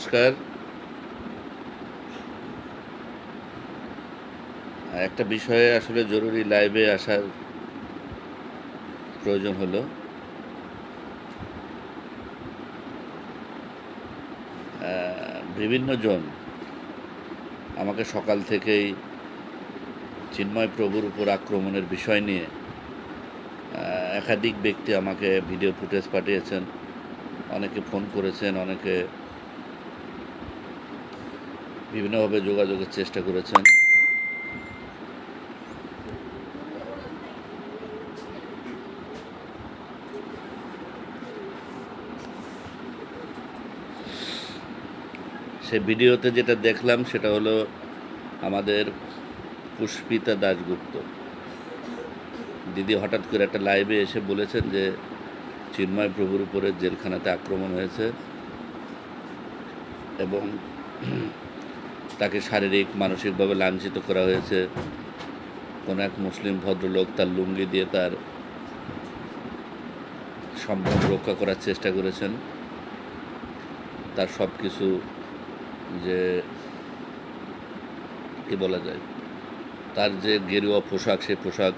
নমস্কার। একটা বিষয়ে আসলে জরুরি লাইভে আসার প্রয়োজন হলো। বিভিন্ন জন আমাকে সকাল থেকেই চিন্ময় প্রভুর উপর আক্রমণের বিষয় নিয়ে একাধিক ব্যক্তি আমাকে ভিডিও ফুটেজ পাঠিয়েছেন, অনেকে ফোন করেছেন, অনেকে বিভিন্নভাবে যোগাযোগের চেষ্টা করেছেন। সে ভিডিওতে যেটা দেখলাম, সেটা হলো আমাদের পুষ্পিতা দাশগুপ্ত। দিদি হঠাৎ করে একটা লাইভে এসে বলেছেন যে, চিন্ময় প্রভুর উপরে জেলখানাতে আক্রমণ হয়েছে এবং তাকে শারীরিক, মানসিকভাবে লাঞ্ছিত করা হয়েছে। কোনো এক মুসলিম ভদ্রলোক তার লুঙ্গি দিয়ে তার সম্ভ্রম রক্ষা করার চেষ্টা করেছেন। তার সব কিছু যে, কি বলা যায়, তার যে গেরুয়া পোশাক, সেই পোশাক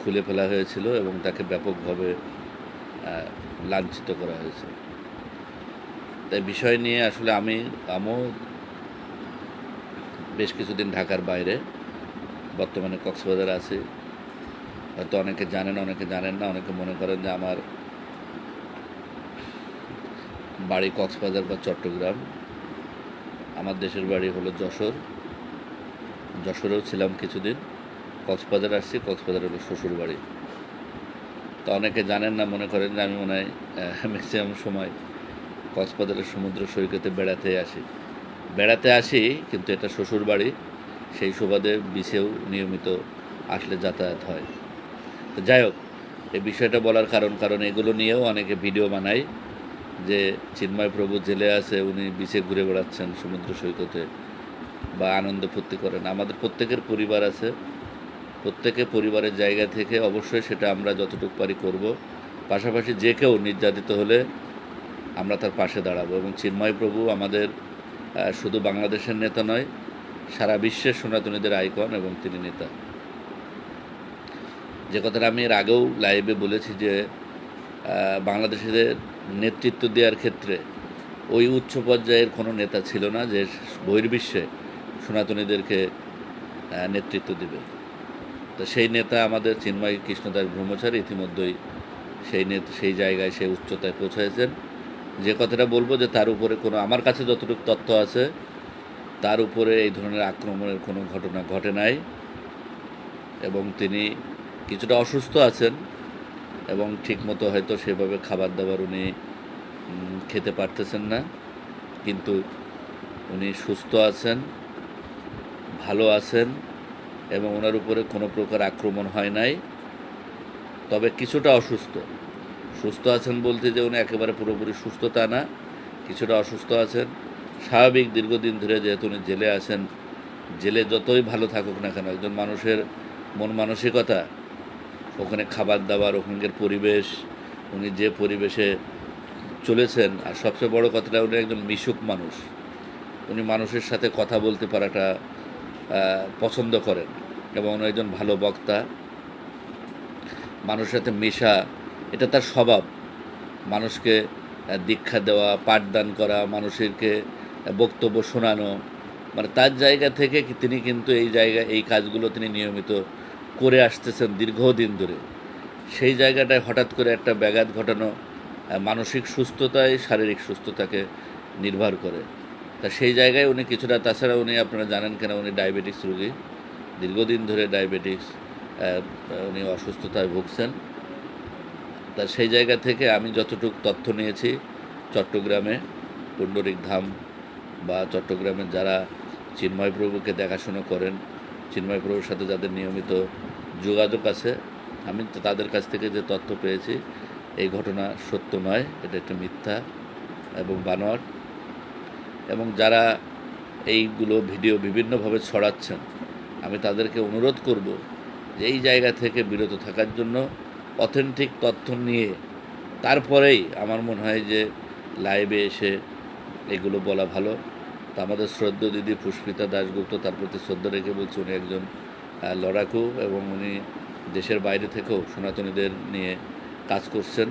খুলে ফেলা হয়েছিল এবং তাকে ব্যাপকভাবে লাঞ্ছিত করা হয়েছে। তাই বিষয় নিয়ে আসলে আমি, আমিও বেশ কিছুদিন ঢাকার বাইরে। বর্তমানে কক্সবাজার আছি। হয়তো অনেকে জানেন অনেকে জানেন না, অনেকে মনে করেন যে আমার বাড়ি কক্সবাজার বা চট্টগ্রাম। আমার দেশের বাড়ি হলো যশোর। যশোরেও ছিলাম কিছুদিন। কক্সবাজার আসছি, কক্সবাজার হলো শ্বশুর বাড়ি। তো অনেকে জানেন না, মনে করেন যে আমি মনে হয় ম্যাক্সিমাম সময় কক্সবাজারের সমুদ্র সৈকতে বেড়াতে আসি। বেড়াতে আসি, কিন্তু এটা শ্বশুর বাড়ি সেই সুবাদে বিছেও নিয়মিত আসলে যাতায়াত হয়। তো যাই হোক, এই বিষয়টা বলার কারণ কারণ এগুলো নিয়েও অনেকে ভিডিও বানায় যে চিন্ময় প্রভু জেলে আছে, উনি বিছে ঘুরে বেড়াচ্ছেন সমুদ্র সৈকতে বা আনন্দ ফুর্তি করেন। আমাদের প্রত্যেকের পরিবার আছে। প্রত্যেকের পরিবারের জায়গা থেকে অবশ্যই সেটা আমরা যতটুকু পারি করব। পাশাপাশি যে কেউ নির্যাতিত হলে আমরা তার পাশে দাঁড়াবো এবং চিন্ময় প্রভু আমাদের শুধু বাংলাদেশের নেতা নয়, সারা বিশ্বের সনাতনীদের আইকন এবং তিনি নেতা। যে কথাটা আমি এর আগেও লাইভে বলেছি যে বাংলাদেশিদের নেতৃত্ব দেওয়ার ক্ষেত্রে ওই উচ্চ পর্যায়ের কোনো নেতা ছিল না যে বহির্বিশ্বে সনাতনীদেরকে নেতৃত্ব দেবে। তো সেই নেতা আমাদের চিন্ময় কৃষ্ণদাস ব্রহ্মচারী ইতিমধ্যেই সেই সেই জায়গায়, সেই উচ্চতায় পৌঁছেছেন। যে কথাটা বলব যে তার উপরে কোনো, আমার কাছে যতটুকু তথ্য আছে, তার উপরে এই ধরনের আক্রমণের কোনো ঘটনা ঘটে নাই। এবং তিনি কিছুটা অসুস্থ আছেন এবং ঠিকমতো হয়তো সেভাবে খাবার দাবার উনি খেতে পারতেছেন না। কিন্তু উনি সুস্থ আছেন, ভালো আছেন এবং ওনার উপরে কোনো প্রকার আক্রমণ হয় নাই। তবে কিছুটা অসুস্থ। সুস্থ আছেন বলতে যে উনি একেবারে পুরোপুরি সুস্থ তা না, কিছুটা অসুস্থ আছেন। স্বাভাবিক দীর্ঘদিন ধরে যেহেতু উনি জেলে আছেন, জেলে যতই ভালো থাকুক না কেন, একজন মানুষের মন মানসিকতা, ওখানে খাবার দাবার ওখানকার পরিবেশ, উনি যে পরিবেশে চলেছেন, আর সবচেয়ে বড় কথাটা উনি একজন মিশুক মানুষ। উনি মানুষের সাথে কথা বলতে পারাটা পছন্দ করেন এবং উনি একজন ভালো বক্তা। মানুষের সাথে মেশা এটা তার স্বভাব। মানুষকে দীক্ষা দেওয়া, পাঠদান করা, মানুষেরকে বক্তব্য শোনানো মানে তার জায়গা থেকে তিনি কিন্তু এই জায়গা, এই কাজগুলো তিনি নিয়মিত করে আসতেছেন দীর্ঘদিন ধরে। সেই জায়গাটায় হঠাৎ করে একটা ব্যাঘাত ঘটানো মানসিক সুস্থতায় শারীরিক সুস্থতাকে নির্ভর করে। তা সেই জায়গায় উনি কিছুটা, তাছাড়া উনি আপনারা জানেন কেন, উনি ডায়াবেটিস রোগী। দীর্ঘদিন ধরে ডায়াবেটিস উনি অসুস্থতায় ভুগছেন। তা সেই জায়গা থেকে আমি যতটুকু তথ্য নিয়েছি, চট্টগ্রামে পুণ্ডরিক ধাম বা চট্টগ্রামের যারা চিন্ময় প্রভুকে দেখাশোনা করেন, চিন্ময় প্রভুর সাথে যাদের নিয়মিত যোগাযোগ আছে, আমি তাদের কাছ থেকে যে তথ্য পেয়েছি, এই ঘটনা সত্য নয় এটা একটা মিথ্যা এবং বানোয়াট। এবং যারা এইগুলো ভিডিও বিভিন্নভাবে ছড়াচ্ছেন, আমি তাদেরকে অনুরোধ করব যে এই জায়গা থেকে বিরত থাকার জন্য অথেন্টিক তথ্য নিয়ে। তারপরেই আমার মনে হয় যে লাইভে এসে এগুলো বলা ভালো। তো আমাদের শ্রদ্ধ দিদি পুষ্পিতা দাশগুপ্ত তার প্রতি শ্রদ্ধা রেখে বলছে, উনি একজন লড়াকু এবং উনি দেশের বাইরে থেকেও সনাতনীদের নিয়ে কাজ করছেন।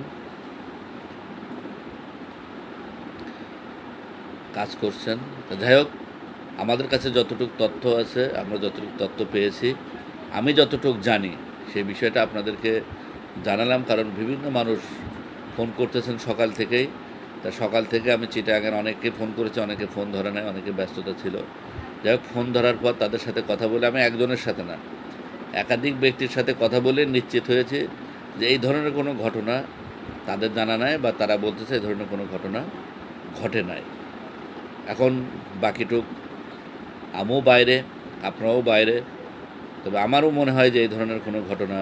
কাজ করছেন। যাই হোক, আমাদের কাছে যতটুকু তথ্য আছে, আমরা যতটুকু তথ্য পেয়েছি। আমি যতটুকু জানি, সেই বিষয়টা আপনাদেরকে জানালাম, কারণ বিভিন্ন মানুষ ফোন করতেছেন সকাল থেকেই। তা সকাল থেকে আমি চিটাগাঙের অনেককে ফোন করেছি, অনেকে ফোন ধরে নাই, অনেকে ব্যস্ততা ছিল। যাই হোক, ফোন ধরার পর তাদের সাথে কথা বলে আমি একজনের সাথে না, একাধিক ব্যক্তির সাথে কথা বলে নিশ্চিত হয়েছে যে এই ধরনের কোনো ঘটনা তাদের জানা নাই বা তারা বলতেছে এই ধরনের কোনো ঘটনা ঘটে নাই। এখন বাকিটুক, আমিও বাইরে আপনারাও বাইরে, তবে আমারও মনে হয় যে এই ধরনের কোনো ঘটনা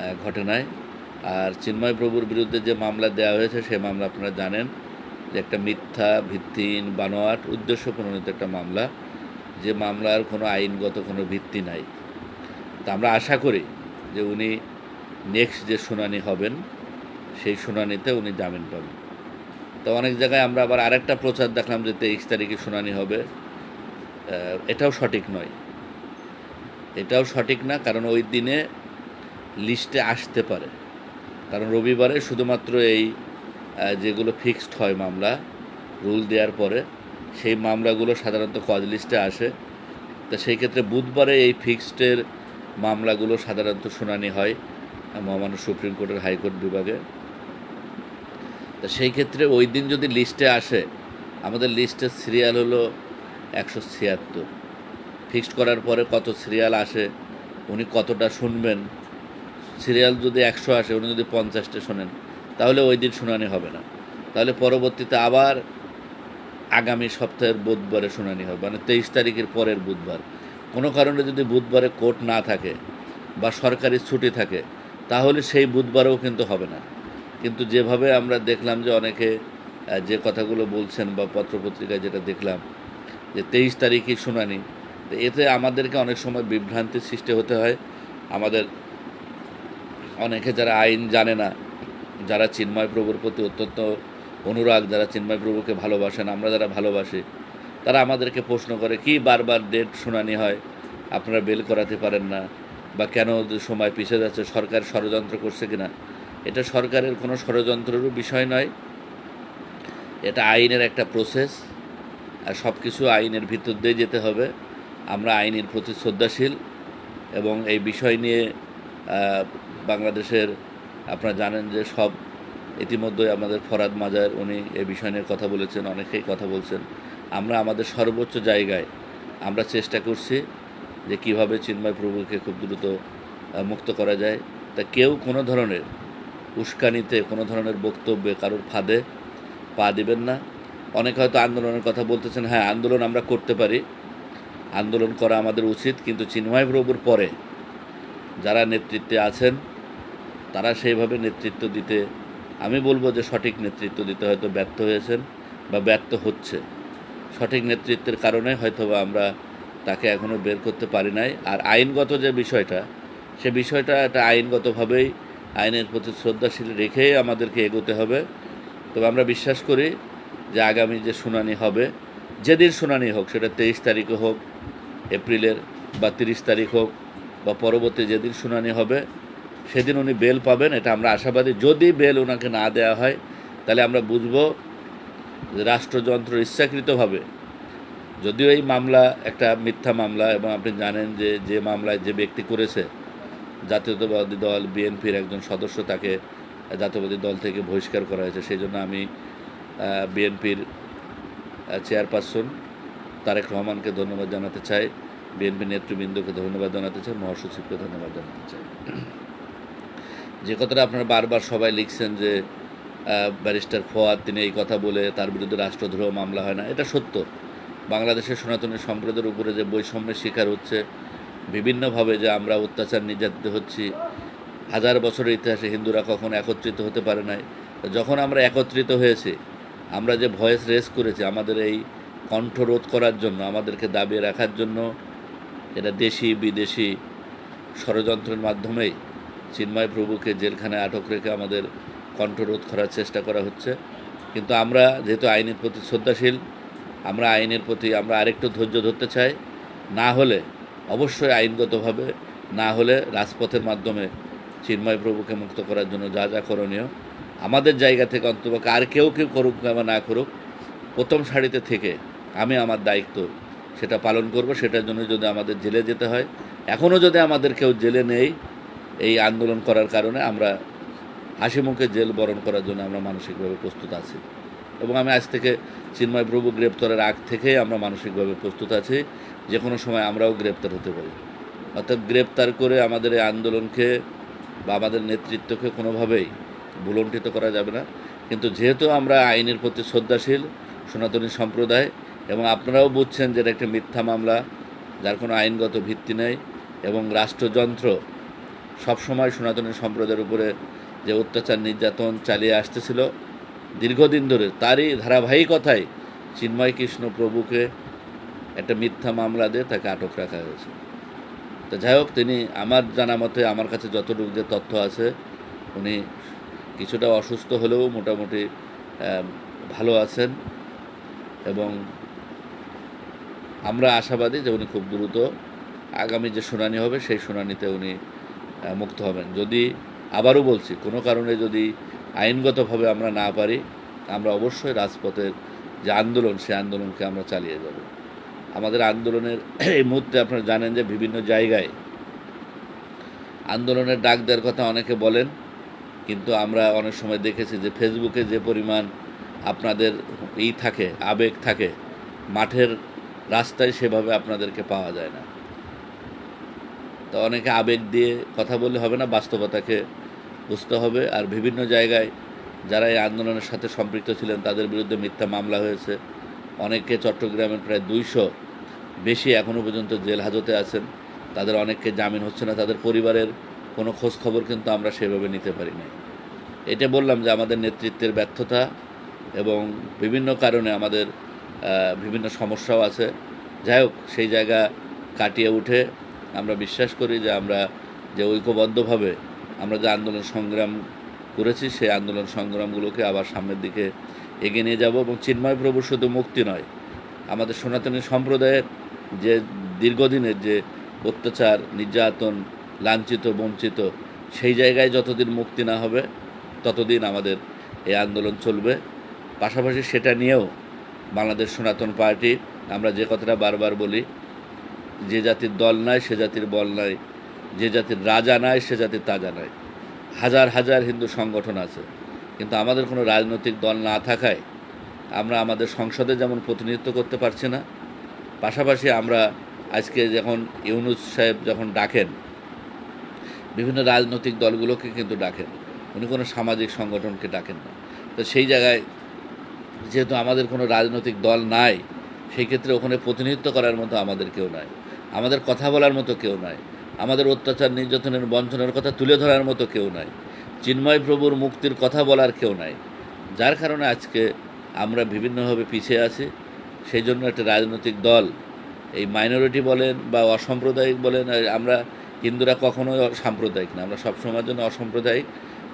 আহ, ঘটে নাই আর চিন্ময় প্রভুর বিরুদ্ধে যে মামলা দেওয়া হয়েছে সেই মামলা আপনারা জানেন যে একটা মিথ্যা ভিত্তিহীন বানোয়াট উদ্দেশ্য প্রণোদিত একটা মামলা। যে মামলার কোনো আইনগত কোনো ভিত্তি নাই। তা আমরা আশা করি যে উনি নেক্সট যে শুনানি হবেন সেই শুনানিতে উনি জামিন পাবেন। তো অনেক জায়গায় আমরা আবার আরেকটা প্রচার দেখলাম যে তেইশ তারিখে শুনানি হবে। এটাও সঠিক নয়। এটাও সঠিক না কারণ ওই দিনে লিস্টে আসতে পারে। কারণ রবিবারে শুধুমাত্র এই যেগুলো ফিক্সড হয় মামলা, রুল দেওয়ার পরে সেই মামলাগুলো সাধারণত কজ লিস্টে আসে। তা সেই ক্ষেত্রে বুধবারে এই ফিক্সডের মামলাগুলো সাধারণত শুনানি হয় মহামান্য সুপ্রিম কোর্টের হাইকোর্ট বিভাগে। তা সেই ক্ষেত্রে ওই দিন যদি লিস্টে আসে, আমাদের লিস্টের সিরিয়াল হলো একশো ছিয়াত্তর। ফিক্সড করার পরে কত সিরিয়াল আসে, উনি কতটা শুনবেন সিরিয়াল যদি একশো আসে, উনি যদি পঞ্চাশটা শোনেন, তাহলে ওই দিন শুনানি হবে না। তাহলে পরবর্তীতে আবার আগামী সপ্তাহের বুধবারে শুনানি হবে মানে তেইশ তারিখের পরের বুধবার। কোনো কারণে যদি বুধবারে কোর্ট না থাকে বা সরকারি ছুটি থাকে, তাহলে সেই বুধবারেও কিন্তু হবে না। কিন্তু যেভাবে আমরা দেখলাম যে অনেকে যে কথাগুলো বলছেন বা পত্রপত্রিকায় যেটা দেখলাম, যে তেইশ তারিখই শুনানি, এতে আমাদেরকে অনেক সময় বিভ্রান্তির সৃষ্টি হতে হয়। আমাদের অনেকে যারা আইন জানে না, যারা চিন্ময় প্রভুর প্রতি অত্যন্ত অনুরাগ, যারা চিন্ময় প্রভুকে ভালোবাসেন, আমরা যারা ভালোবাসি, তারা আমাদেরকে প্রশ্ন করে, কি বারবার ডেট শুনানি হয়? আপনারা বেল করাতে পারেন না? বা কেন সময় পিছিয়ে যাচ্ছে? সরকার ষড়যন্ত্র করছে কিনা? এটা সরকারের কোনো ষড়যন্ত্রেরও বিষয় নয়। এটা আইনের একটা প্রসেস আর সব কিছু আইনের ভিতর দিয়ে যেতে হবে। আমরা আইনের প্রতি শ্রদ্ধাশীল এবং এই বিষয় নিয়ে বাংলাদেশের, আপনারা জানেন যে সব ইতিমধ্যে আমাদের ফরাদ মাজার, উনি এ বিষয় নিয়ে কথা বলেছেন, অনেকেই কথা বলছেন। আমরা আমাদের সর্বোচ্চ জায়গায় আমরা চেষ্টা করছি যে কীভাবে চিন্ময় প্রভুকে খুব দ্রুত মুক্ত করা যায়। তা কেউ কোনো ধরনের উস্কানিতে, কোনো ধরনের বক্তব্যে কারোর ফাঁদে পা দিবেন না। অনেকে হয়তো আন্দোলনের কথা বলতেছেন হ্যাঁ আন্দোলন আমরা করতে পারি। আন্দোলন করা আমাদের উচিত, কিন্তু চিন্ময় প্রভুর পরে যারা নেতৃত্বে আছেন তারা সেইভাবে নেতৃত্ব দিতে, আমি বলব যে সঠিক নেতৃত্ব দিতে হয়তো ব্যর্থ হয়েছেন বা ব্যর্থ হচ্ছে। সঠিক নেতৃত্বের কারণে হয়তো বা আমরা তাকে এখনও বের করতে পারি নাই। আর আইনগত যে বিষয়টা, সে বিষয়টা একটা আইনগতভাবেই আইনের প্রতি শ্রদ্ধাশীল রেখেই আমাদেরকে এগোতে হবে। তবে আমরা বিশ্বাস করি যে আগামী যে শুনানি হবে, যেদিন শুনানি হোক, সেটা তেইশ তারিখে হোক, এপ্রিলের বা তিরিশ তারিখ হোক, বা পরবর্তী যেদিন শুনানি হবে সেদিন উনি বেল পাবেন, এটা আমরা আশাবাদী। যদি বেল ওনাকে না দেওয়া হয়, তাহলে আমরা বুঝব যে রাষ্ট্রযন্ত্র ইচ্ছাকৃতভাবে, যদিও এই মামলা একটা মিথ্যা মামলা, এবং আপনি জানেন যে যে মামলায় যে ব্যক্তি করেছে, জাতীয়তাবাদী দল, বিএনপির একজন সদস্য তাকে জাতীয়বাদী দল থেকে বহিষ্কার করা হয়েছে। সেই জন্য আমি বিএনপির চেয়ারপারসন তারেক রহমানকে ধন্যবাদ জানাতে চাই, বিএনপি নেতৃবৃন্দকে ধন্যবাদ জানাতে চাই, মহাসচিবকে ধন্যবাদ জানাতে চাই। যে কথাটা আপনারা বারবার সবাই লিখছেন যে ব্যারিস্টার ফোয়াদ তিনি এই কথা বলে তার বিরুদ্ধে রাষ্ট্রদ্রোহ মামলা হয় না। এটা সত্য। বাংলাদেশের সনাতনী সম্প্রদায়ের উপরে যে বৈষম্যের শিকার হচ্ছে, বিভিন্নভাবে যে আমরা অত্যাচার নির্যাতিত হচ্ছি, হাজার বছরের ইতিহাসে হিন্দুরা কখনো একত্রিত হতে পারে নাই। যখন আমরা একত্রিত হয়েছি, আমরা যে ভয়েস রেস করেছি আমাদের এই কণ্ঠ রোধ করার জন্য, আমাদেরকে দাবিয়ে রাখার জন্য, এটা দেশি বিদেশি ষড়যন্ত্রের মাধ্যমেই চিন্ময় প্রভুকে জেলখানায় আটক রেখে আমাদের কণ্ঠরোধ করার চেষ্টা করা হচ্ছে। কিন্তু আমরা যেহেতু আইনের প্রতি শ্রদ্ধাশীল, আমরা আইনের প্রতি আমরা আরেকটু ধৈর্য ধরতে চাই। না হলে, অবশ্যই আইনগতভাবে, না হলে রাজপথের মাধ্যমে চিন্ময় প্রভুকে মুক্ত করার জন্য যা যা করণীয়, আমাদের জায়গা থেকে অন্তপক্ষে আর কেউ কেউ করুক বা না করুক, প্রথম সারিতে থেকে আমি আমার দায়িত্ব সেটা পালন করব। সেটার জন্য যদি আমাদের জেলে যেতে হয় এখনও যদি আমাদের কেউ জেলে নেই এই আন্দোলন করার কারণে আমরা হাসি মুখে জেল বরণ করার জন্য আমরা মানসিকভাবে প্রস্তুত আছি। এবং আমি আজ থেকে চিন্ময় প্রভু গ্রেপ্তারের আগ থেকেই আমরা মানসিকভাবে প্রস্তুত আছি। যে কোনো সময় আমরাও গ্রেপ্তার হতে পারি। অর্থাৎ গ্রেপ্তার করে আমাদের এই আন্দোলনকে বা আমাদের নেতৃত্বকে কোনোভাবেই ভুলণ্ঠিত করা যাবে না। কিন্তু যেহেতু আমরা আইনের প্রতি শ্রদ্ধাশীল, সনাতনী সম্প্রদায় এবং আপনারাও বুঝছেন যে এটা একটা মিথ্যা মামলা, যার কোনো আইনগত ভিত্তি নেই এবং রাষ্ট্রযন্ত্র সবসময় সনাতনী সম্প্রদায়ের উপরে যে অত্যাচার, নির্যাতন চালিয়ে আসতেছিল। দীর্ঘদিন ধরে তারই ধারাবাহিকতায় চিন্ময় কৃষ্ণ প্রভুকে একটা মিথ্যা মামলা দিয়ে তাকে আটক রাখা হয়েছে। তো যাই হোক, তিনি আমার জানা মতে, আমার কাছে যতটুকু যে তথ্য আছে, উনি কিছুটা অসুস্থ হলেও মোটামুটি ভালো আছেন এবং আমরা আশাবাদী যে উনি খুব দ্রুত আগামী যে শুনানি হবে, সেই শুনানিতে উনি মুক্ত হবেন। যদি আবারও বলছি, কোনো কারণে যদি আইনগতভাবে আমরা না পারি, আমরা অবশ্যই রাজপথের যে আন্দোলন, সে আন্দোলনকে আমরা চালিয়ে যাব। আমাদের আন্দোলনের এই মুহূর্তে আপনারা জানেন যে বিভিন্ন জায়গায় আন্দোলনের ডাক দেওয়ার কথা অনেকে বলেন, কিন্তু আমরা অনেক সময় দেখেছি যে ফেসবুকে যে পরিমাণ আপনাদের ই থাকে, আবেগ থাকে, মাঠের রাস্তায় সেভাবে আপনাদেরকে পাওয়া যায় না। তো অনেকে আবেগ দিয়ে কথা বললে হবে না, বাস্তবতাকে বুঝতে হবে। আর বিভিন্ন জায়গায় যারা এই আন্দোলনের সাথে সম্পৃক্ত ছিলেন, তাদের বিরুদ্ধে মিথ্যা মামলা হয়েছে। অনেকে চট্টগ্রামের প্রায় দুইশো বেশি এখনও পর্যন্ত জেল হাজতে আছেন। তাদের অনেককে জামিন হচ্ছে না, তাদের পরিবারের কোনো খোঁজ খবর কিন্তু আমরা সেভাবে নিতে পারি না এটা বললাম যে আমাদের নেতৃত্বের ব্যর্থতা এবং বিভিন্ন কারণে আমাদের বিভিন্ন সমস্যাও আছে। যাই হোক, সেই জায়গা কাটিয়ে উঠে আমরা বিশ্বাস করি যে আমরা যে ঐক্যবদ্ধভাবে আমরা যে আন্দোলন সংগ্রাম করেছি, সেই আন্দোলন সংগ্রামগুলোকে আবার সামনের দিকে এগিয়ে নিয়ে যাব এবং চিন্ময় প্রভু শুধু মুক্তি নয়, আমাদের সনাতনী সম্প্রদায়ের যে দীর্ঘদিনের যে অত্যাচার, নির্যাতন, লাঞ্ছিত, বঞ্চিত, সেই জায়গায় যতদিন মুক্তি না হবে, ততদিন আমাদের এই আন্দোলন চলবে। পাশাপাশি সেটা নিয়েও বাংলাদেশ সনাতন পার্টি, আমরা যে কথাটা বারবার বলি যে জাতির দল নাই, সে জাতির বল নাই। যে জাতির রাজা নাই, সে জাতির তাজা নাই। হাজার হাজার হিন্দু সংগঠন আছে। কিন্তু আমাদের কোনো রাজনৈতিক দল না থাকায় আমরা আমাদের সংসদে যেমন প্রতিনিধিত্ব করতে পারছি না, পাশাপাশি আমরা আজকে যখন ইউনুস সাহেব যখন ডাকেন, বিভিন্ন রাজনৈতিক দলগুলোকে কিন্তু ডাকেন। উনি কোনো সামাজিক সংগঠনকে ডাকেন না। তো সেই জায়গায় যেহেতু আমাদের কোনো রাজনৈতিক দল নাই, সেই ক্ষেত্রে ওখানে প্রতিনিধিত্ব করার মতো আমাদের কেউ নাই। আমাদের কথা বলার মতো কেউ নাই। আমাদের অত্যাচার, নির্যাতনের বঞ্চনার কথা তুলে ধরার মতো কেউ নাই। চিন্ময় প্রভুর মুক্তির কথা বলার কেউ নাই। যার কারণে আজকে আমরা বিভিন্নভাবে পিছিয়ে আছি। সেই জন্য একটা রাজনৈতিক দল, এই মাইনরিটি বলেন বা অসাম্প্রদায়িক বলেন আমরা হিন্দুরা কখনোই সাম্প্রদায়িক না। আমরা সব সময়ের জন্য অসাম্প্রদায়িক।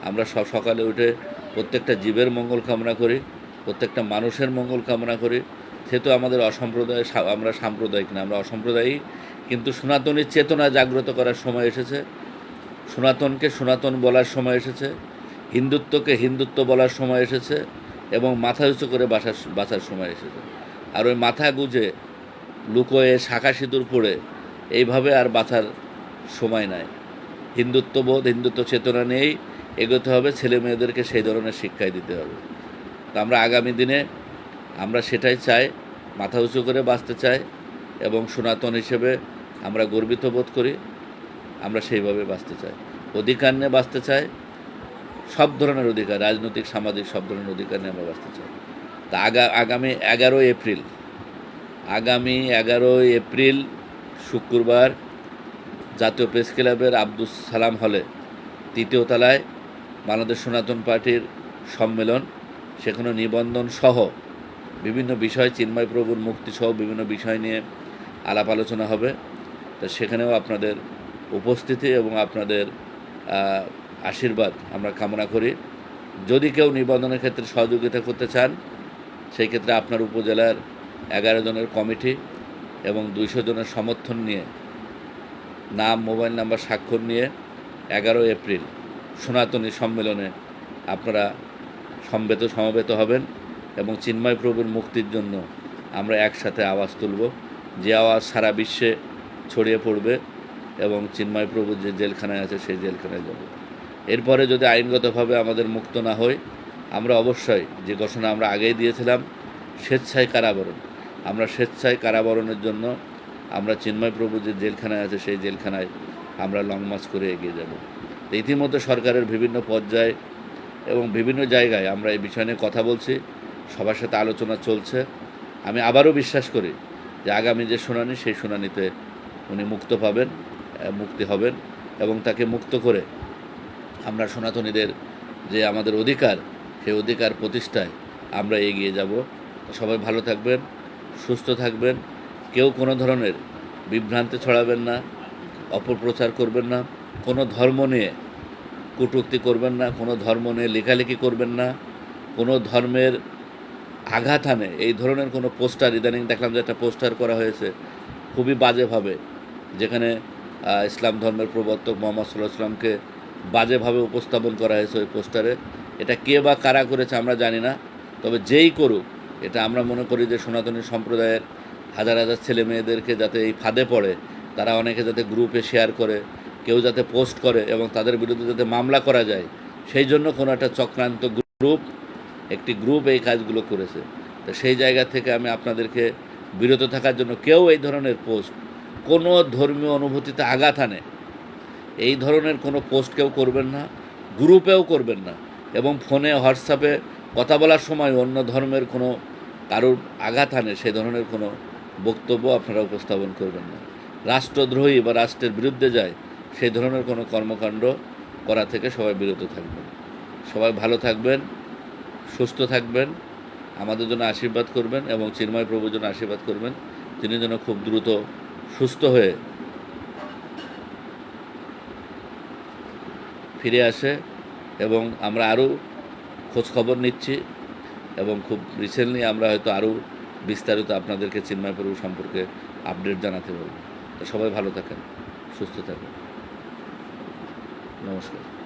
আমরা সব সকালে উঠে প্রত্যেকটা জীবের মঙ্গল কামনা করি, প্রত্যেকটা মানুষের মঙ্গল কামনা করি। সেহেতু আমাদের অসম্প্রদায় আমরা সাম্প্রদায়িক না, আমরা অসাম্প্রদায়িক। কিন্তু সনাতনীর চেতনা জাগ্রত করার সময় এসেছে। সনাতনকে সনাতন বলার সময় এসেছে। হিন্দুত্বকে হিন্দুত্ব বলার সময় এসেছে এবং মাথা উঁচু করে বাসার বাঁচার সময় এসেছে। আর ওই মাথা গুজে লুকোয়ে শাখা সিঁদুর পড়ে এইভাবে আর বাঁচার সময় নাই। হিন্দুত্ববোধ, হিন্দুত্ব চেতনা নিয়েই এগোতে হবে ছেলে মেয়েদেরকে সেই ধরনের শিক্ষাই দিতে হবে। তো আমরা আগামী দিনে আমরা সেটাই চাই, মাথা উঁচু করে বাঁচতে চাই এবং সনাতন হিসেবে আমরা গর্বিত বোধ করি, আমরা সেইভাবে বাঁচতে চাই। অধিকার নিয়ে বাঁচতে চাই, সব ধরনের অধিকার, রাজনৈতিক, সামাজিক, সব ধরনের অধিকার নিয়ে আমরা বাঁচতে চাই। তা আগা, আগামী এগারোই এপ্রিল, আগামী এগারোই এপ্রিল, শুক্রবার, জাতীয় প্রেস ক্লাবের আব্দুস সালাম হলে তৃতীয় তলায় বাংলাদেশ সনাতন পার্টির সম্মেলন, সেখানে নিবন্ধন সহ বিভিন্ন বিষয়, চিন্ময় প্রভুর মুক্তি সহ বিভিন্ন বিষয় নিয়ে আলাপ আলোচনা হবে। তো সেখানেও আপনাদের উপস্থিতি এবং আপনাদের আশীর্বাদ আমরা কামনা করি। যদি কেউ নিবন্ধনের ক্ষেত্রে সহযোগিতা করতে চান, সেই ক্ষেত্রে আপনার উপজেলার এগারো জনের কমিটি এবং দুইশো জনের সমর্থন নিয়ে, নাম, মোবাইল নাম্বার, স্বাক্ষর নিয়ে এগারো এপ্রিল সনাতনী সম্মেলনে আপনারা সমবেত সমবেত হবেন। এবং চিন্ময় প্রভুর মুক্তির জন্য আমরা একসাথে আওয়াজ তুলব। যে আওয়াজ সারা বিশ্বে ছড়িয়ে পড়বে এবং চিন্ময় প্রভু যে জেলখানায় আছে সেই জেলখানায় যাব। এরপরে যদি আইনগতভাবে আমাদের মুক্ত না হই আমরা অবশ্যই যে ঘোষণা আমরা আগেই দিয়েছিলাম, স্বেচ্ছায় কারাবরণ। আমরা স্বেচ্ছায় কারাবরণের জন্য আমরা চিন্ময় প্রভু যে জেলখানায় আছে সেই জেলখানায় আমরা লং মার্চ করে এগিয়ে যাব। ইতিমধ্যে সরকারের বিভিন্ন পর্যায়ে এবং বিভিন্ন জায়গায় আমরা এই বিষয় নিয়ে কথা বলছি। সবার সাথে আলোচনা চলছে। আমি আবারও বিশ্বাস করি যে আগামী যে শুনানি, সেই শুনানিতে উনি মুক্ত পাবেন মুক্তি হবেন এবং তাকে মুক্ত করে আমরা সনাতনীদের যে আমাদের অধিকার, সেই অধিকার প্রতিষ্ঠায় আমরা এগিয়ে যাব। সবাই ভালো থাকবেন, সুস্থ থাকবেন, কেউ কোনো ধরনের বিভ্রান্তি ছড়াবেন না, অপপ্রচার করবেন না, কোনো ধর্ম নিয়ে কটূক্তি করবেন না, কোনো ধর্ম নিয়ে লেখালেখি করবেন না, কোনো ধর্মের আঘাত আনে এই ধরনের কোনো পোস্টার, ইদানিং দেখলাম যে একটা পোস্টার করা হয়েছে খুবই বাজেভাবে, যেখানে ইসলাম ধর্মের প্রবর্তক মোহাম্মদ সাল্লাহ সাল্লামকে বাজেভাবে উপস্থাপন করা হয়েছে ওই পোস্টারে। এটা কে বা কারা করেছে আমরা জানি না, তবে যেই করুক, এটা আমরা মনে করি যে সনাতনী সম্প্রদায়ের হাজার হাজার ছেলে মেয়েদেরকে যাতে এই ফাঁদে পড়ে, তারা অনেকে যাতে গ্রুপে শেয়ার করে, কেউ যাতে পোস্ট করে এবং তাদের বিরুদ্ধে যাতে মামলা করা যায়, সেই জন্য কোনো একটা চক্রান্ত গ্রুপ একটি গ্রুপ এই কাজগুলো করেছে। তো সেই জায়গা থেকে আমি আপনাদেরকে বিরত থাকার জন্য কেউ এই ধরনের পোস্ট কোনো ধর্মীয় অনুভূতিতে আঘাত আনে এই ধরনের কোনো পোস্ট কেউ করবেন না গ্রুপেও করবেন না এবং ফোনে হোয়াটসঅ্যাপে কথা বলার সময় অন্য ধর্মের কোনো কারোর আঘাত আনে সেই ধরনের কোনো বক্তব্য আপনারা উপস্থাপন করবেন না। রাষ্ট্রদ্রোহী বা রাষ্ট্রের বিরুদ্ধে যায় সেই ধরনের কোনো কর্মকাণ্ড করা থেকে সবাই বিরত থাকবেন। সবাই ভালো থাকবেন। সুস্থ থাকবেন, আমাদের জন্য আশীর্বাদ করবেন এবং চিন্ময় প্রভুর জন্য আশীর্বাদ করবেন। তিনি যেন খুব দ্রুত সুস্থ হয়ে ফিরে আসে এবং আমরা আরও খোঁজখবর নিচ্ছি এবং খুব রিসেন্টলি আমরা হয়তো আরও বিস্তারিত আপনাদেরকে চিন্ময় প্রভু সম্পর্কে আপডেট জানাতে পারব। সবাই ভালো থাকেন, সুস্থ থাকেন। নমস্কার।